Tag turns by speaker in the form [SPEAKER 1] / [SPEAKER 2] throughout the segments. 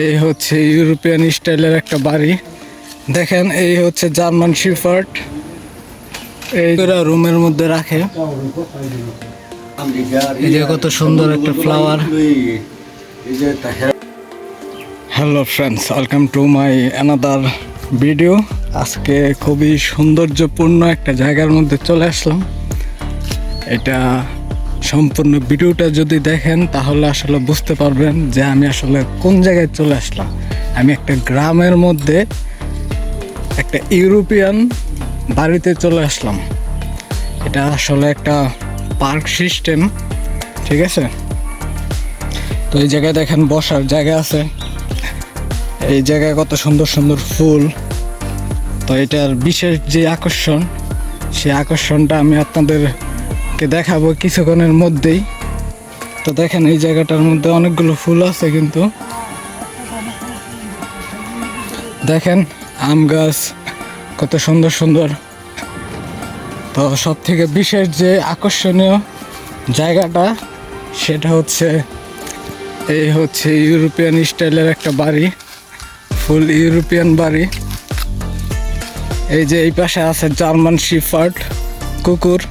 [SPEAKER 1] এই হচ্ছে ইউরোপিয়ান স্টাইলের একটা বাড়ি। দেখেন, এই হচ্ছে জার্মান শিফার্ট এই রুমের মধ্যে রাখে। এই যে কত সুন্দর একটা flower hello friends welcome to my another video আজকে খুবই সৌন্দর্যপূর্ণ একটা জায়গার মধ্যে চলে আসলাম। এটা সম্পূর্ণ ভিডিওটা যদি দেখেন, তাহলে আসলে বুঝতে পারবেন যে আমি আসলে কোন জায়গায় চলে আসলাম। আমি একটা গ্রামের মধ্যে একটা ইউরোপিয়ান বাড়িতে চলে আসলাম। এটা আসলে একটা পার্ক সিস্টেম, ঠিক আছে? তো এই জায়গায় দেখেন বসার জায়গা আছে। এই জায়গায় কত সুন্দর সুন্দর ফুল। তো এটার বিশেষ যে আকর্ষণ, সেই আকর্ষণটা আমি আপনাদেরকে দেখাবো কিছুক্ষণের মধ্যেই। তো দেখেন, এই জায়গাটার মধ্যে অনেকগুলো ফুল আছে কিন্তু। দেখেন, আম গাছ, কত সুন্দর সুন্দর। তো সব থেকে বিশেষ যে আকর্ষণীয় জায়গাটা, সেটা হচ্ছে, এই হচ্ছে ইউরোপিয়ান স্টাইলের একটা বাড়ি, ফুল ইউরোপিয়ান বাড়ি। এই যে এই পাশে আছে জার্মান শিফার্ট কুকুর।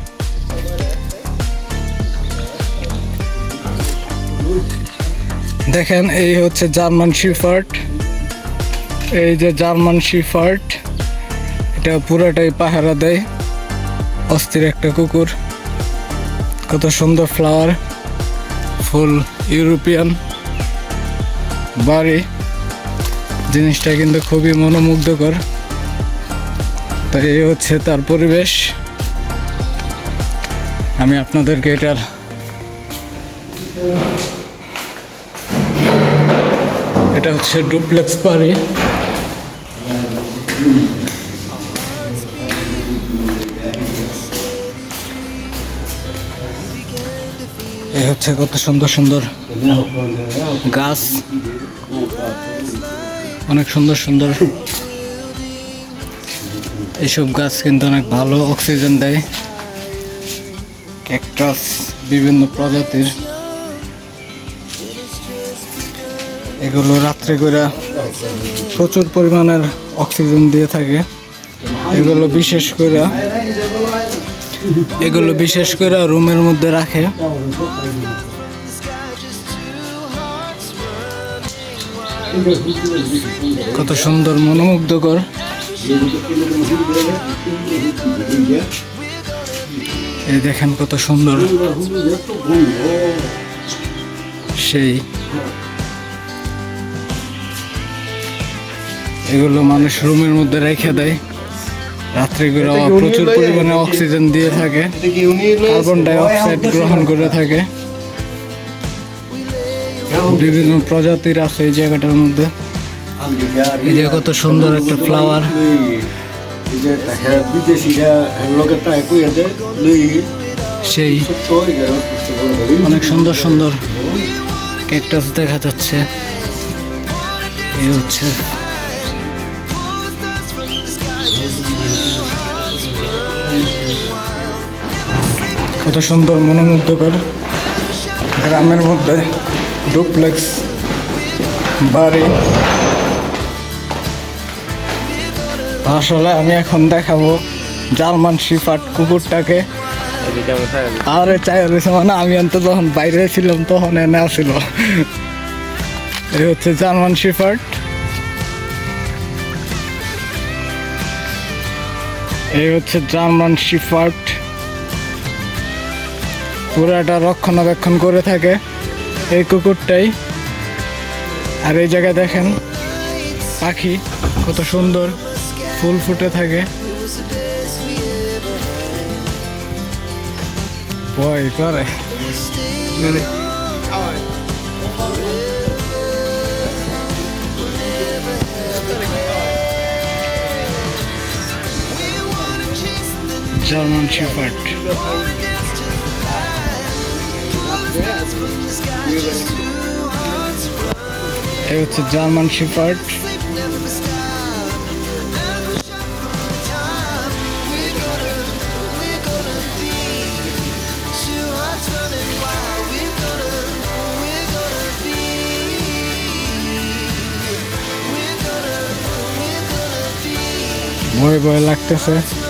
[SPEAKER 1] দেখেন, এই হচ্ছে জার্মান শিফার্ট। এই যে জার্মান শিফার্ট, এটা পুরোটাই পাহারা দেয়। অস্থির একটা কুকুর। কত সুন্দর ফ্লাওয়ার ফুল ইউরোপিয়ান বাড়ি। জিনিসটা কিন্তু খুবই মনোমুগ্ধকর। তো এই হচ্ছে তার পরিবেশ। আমি আপনাদেরকে এটার এটা হচ্ছে ডুপ্লেক্স বাড়ি এই হচ্ছে কত সুন্দর সুন্দর গাছ। অনেক সুন্দর সুন্দর। এইসব গাছ কিন্তু অনেক ভালো অক্সিজেন দেয়। ক্যাকটাস, বিভিন্ন প্রজাতির। এগুলো রাত্রে করে প্রচুর পরিমাণের অক্সিজেন দিয়ে থাকে। এগুলো বিশেষ করে, এগুলো বিশেষ করে রুমের মধ্যে রাখে। কত সুন্দর, মনোমুগ্ধকর। এই দেখেন কত সুন্দর সেই এগুলো মানুষ রুমের মধ্যে রেখে দেয়। রাত্রে করে প্রচুর পরিমাণে অক্সিজেন দিয়ে থাকে। কার্বন ডাই অক্সাইড গ্রহণ করে থাকে। বিভিন্ন প্রজাতির আছে এই জায়গাটার মধ্যে। এই যে কত সুন্দর একটা ফ্লাওয়ার সেই অনেক সুন্দর সুন্দর ক্যাকটাস দেখা যাচ্ছে। এই হচ্ছে কত সুন্দর মনোমুগ্ধকর গ্রামের মধ্যে ডুপ্লেক্স বাড়ি। আসলে আমি এখন দেখাবো জার্মান শিফার্ট কুকুরটাকে। আরে চাই রয়েছে মানে আমি অন্ত যখন বাইরে ছিলাম তখন এনে আসছিল এই হচ্ছে জার্মান শিফার্ট এই হচ্ছে জার্মান শিফার্ট পুরাটা রক্ষণাবেক্ষণ করে থাকে এই কুকুরটাই। আর এই জায়গায় দেখেন পাখি কত সুন্দর ফুল ফুটে থাকে। German shepherd It's a German Shepherd. Very, very like this, eh?